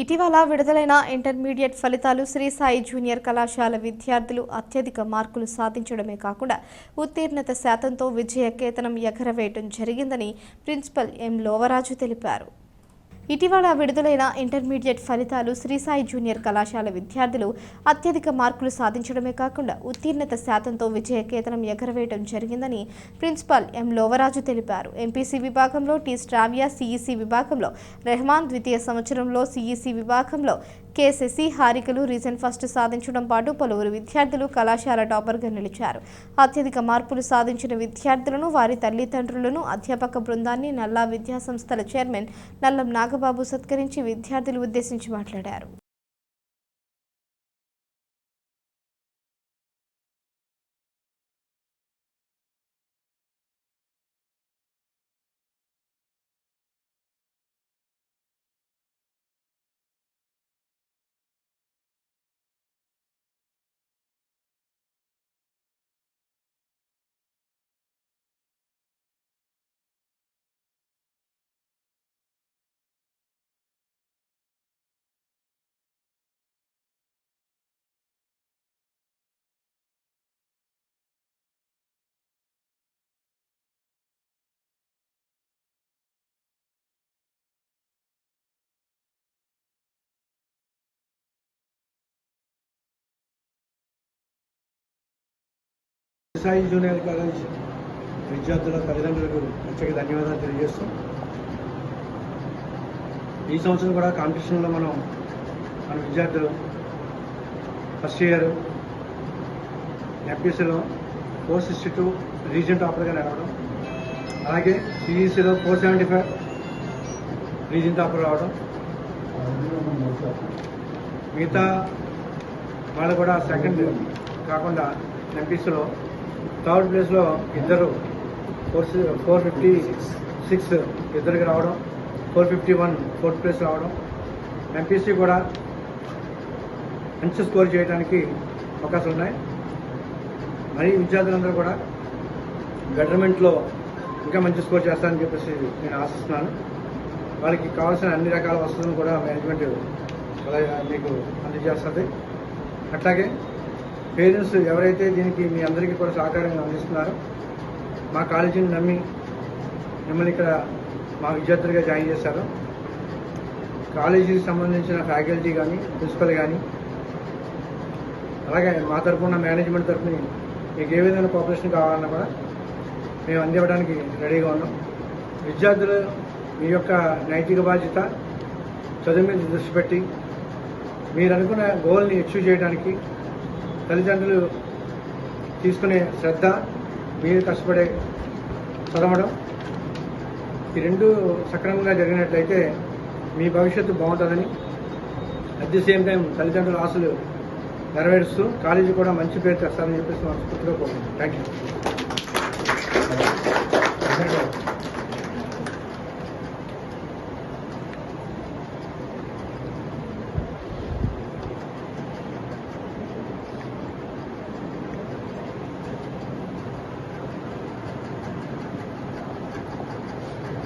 ఇటీవల విడుదలైన ఇంటర్మీడియట్ ఫలితాలు శ్రీ సాయి జూనియర్ కళాశాల విద్యార్థులు అత్యధిక మార్కులు సాధించడమే కాకుండా ఉత్తీర్ణత శాతంతో విజయ కేతనం ఎగరవేయటం జరిగిందని ప్రిన్సిపల్ ఎం లోవరాజు తెలిపారు. ఇటీవల విడుదలైన ఇంటర్మీడియట్ ఫలితాలు శ్రీ సాయి జూనియర్ కళాశాల విద్యార్థులు అత్యధిక మార్కులు సాధించడమే కాకుండా ఉత్తీర్ణత శాతంతో విజయకేతనం ఎగరవేయడం జరిగిందని ప్రిన్సిపాల్ ఎం లోవరాజు తెలిపారు. ఎంపీసీ విభాగంలో టీ స్ట్రావియా సిఈసి విభాగంలో రెహమాన్ ద్వితీయ సంవత్సరంలో సిఈసి విభాగంలో కె శశి హారికలు రీజన్ ఫస్ట్ సాధించడం పాటు పలువురు విద్యార్థులు కళాశాల టాపర్గా నిలిచారు. అత్యధిక మార్పులు సాధించిన విద్యార్థులను వారి తల్లిదండ్రులను అధ్యాపక బృందాన్ని నల్లా విద్యా సంస్థల చైర్మన్ నల్లం నాగబాబు సత్కరించి విద్యార్థులు ఉద్దేశించి మాట్లాడారు. సాయి జూనియర్ కాలేజ్ విద్యార్థుల తల్లిదండ్రులకు ప్రత్యేక ధన్యవాదాలు తెలియజేస్తాం ఈ సంవత్సరం కూడా కాంపిటీషన్లో మనం మన విద్యార్థులు ఫస్ట్ ఇయర్ ఎంపీసీలో ఫోర్ సిక్స్టీ టూ రీజన్ టాపర్గా రావడం అలాగే సిఈసీలో four seventy five region topper రావడం మిగతా వాళ్ళు కూడా సెకండ్ కాకుండా ఎంపీసీలో థర్డ్ ప్లేస్లో ఇద్దరు ఫోర్ ఫోర్ ఫిఫ్టీ సిక్స్ ఇద్దరికి రావడం four fifty one fourth place రావడం. ఎంపీసీ కూడా మంచి స్కోర్ చేయడానికి అవకాశాలు ఉన్నాయి. మరి విద్యార్థులందరూ కూడా గవర్నమెంట్లో ఇంకా మంచి స్కోర్ చేస్తారని చెప్పేసి నేను ఆశిస్తున్నాను. వాళ్ళకి కావాల్సిన అన్ని రకాల వసతులను కూడా మేనేజ్మెంట్ మీకు అందజేస్తుంది. అట్లాగే పేరెంట్స్ ఎవరైతే దీనికి మీ అందరికీ కూడా సహకారంగా అందిస్తున్నారో మా కాలేజీని నమ్మి మిమ్మల్ని ఇక్కడ మా విద్యార్థులుగా జాయిన్ చేశారు. కాలేజీకి సంబంధించిన ఫ్యాకల్టీ కానీ ప్రిన్సిపల్ కానీ అలాగే మా తరఫున మేనేజ్మెంట్ తరఫున మీకు ఏ విధమైన కోఆపరేషన్ కావాలన్నా కూడా మేము అందివ్వడానికి రెడీగా ఉన్నాం. విద్యార్థులు మీ యొక్క నైతిక బాధ్యత చదువు మీద దృష్టి పెట్టి మీరు అనుకున్న గోల్ని అచీవ్ చేయడానికి తల్లిదండ్రులు తీసుకునే శ్రద్ధ మీరు కష్టపడే చదవడం ఈ రెండు సక్రమంగా జరిగినట్లయితే మీ భవిష్యత్తు బాగుంటుందని. అట్ ది సేమ్ టైం తల్లిదండ్రుల ఆశలు నెరవేరుస్తూ కాలేజీ కూడా మంచి పేరు తెస్తారని చెప్పేసి మనస్ఫూర్తిగా కోరుకుంటున్నాను. Thank you